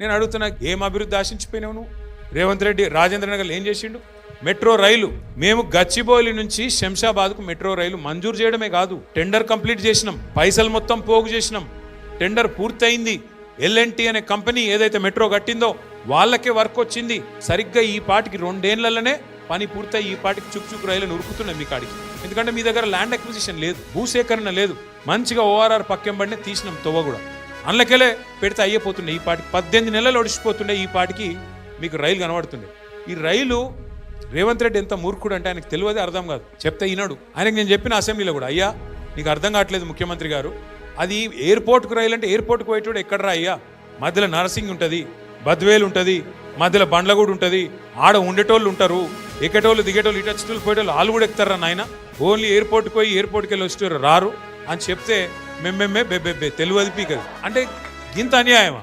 నేను అడుగుతున్నా ఏం అభివృద్ధి ఆశించిపోయినావు నువ్వు? రేవంత్ రెడ్డి రాజేంద్ర నగర్ ఏం చేసిండు? మెట్రో రైలు మేము గచ్చిబౌలి నుంచి శంషాబాద్కు మెట్రో రైలు మంజూరు చేయడమే కాదు టెండర్ కంప్లీట్ చేసినాం పైసలు మొత్తం పోగు చేసినాం. టెండర్ పూర్తయింది. ఎల్ఎన్టీ అనే కంపెనీ ఏదైతే మెట్రో కట్టిందో వాళ్ళకే వర్క్ వచ్చింది. సరిగ్గా ఈ పాటికి రెండేళ్ళలోనే పని పూర్తయి ఈ పాటికి చుక్చుక్ రైలు ఉరుకుతున్నాయి మీ కాడికి. ఎందుకంటే మీ దగ్గర ల్యాండ్ అక్విజిషన్ లేదు భూసేకరణ లేదు. మంచిగా ఓఆర్ఆర్ పక్కెంబడినే తీసినాం తొవ్వ కూడా. అందులోకెళ్ళే పెడితే అయ్యిపోతుండే ఈ పాటికి పద్దెనిమిది నెలలు ఒడిచిపోతుండే ఈ పాటికి మీకు రైలు కనబడుతుండే. ఈ రైలు రేవంత్ రెడ్డి ఎంత మూర్ఖుడు అంటే ఆయనకు తెలియదు అర్థం కాదు. చెప్తే ఈనాడు ఆయనకు నేను చెప్పిన అసెంబ్లీలో కూడా అయ్యా నీకు అర్థం కావట్లేదు ముఖ్యమంత్రి గారు. అది ఎయిర్పోర్ట్కు రైలు అంటే ఎయిర్పోర్ట్కి పోయేటోడు ఎక్కడరా అయ్యా? మధ్యలో నర్సింగ్ ఉంటుంది బద్వేలు ఉంటుంది మధ్యలో బండ్లగూడు ఉంటుంది ఆడ ఉండేటోళ్ళు ఉంటారు ఎక్కేటోళ్ళు దిగేటోళ్ళు ఇటు వచ్చేటోళ్ళు పోయేటోళ్ళు వాళ్ళు కూడా ఎక్కుతారా నాయన? ఓన్లీ ఎయిర్పోర్ట్కి పోయి ఎయిర్పోర్ట్కి వెళ్ళి వచ్చేవారు రారు అని చెప్తే మేమేమే బెబ్బెబ్బే తెలియదు పీకదు. అంటే ఇంత అన్యాయమా?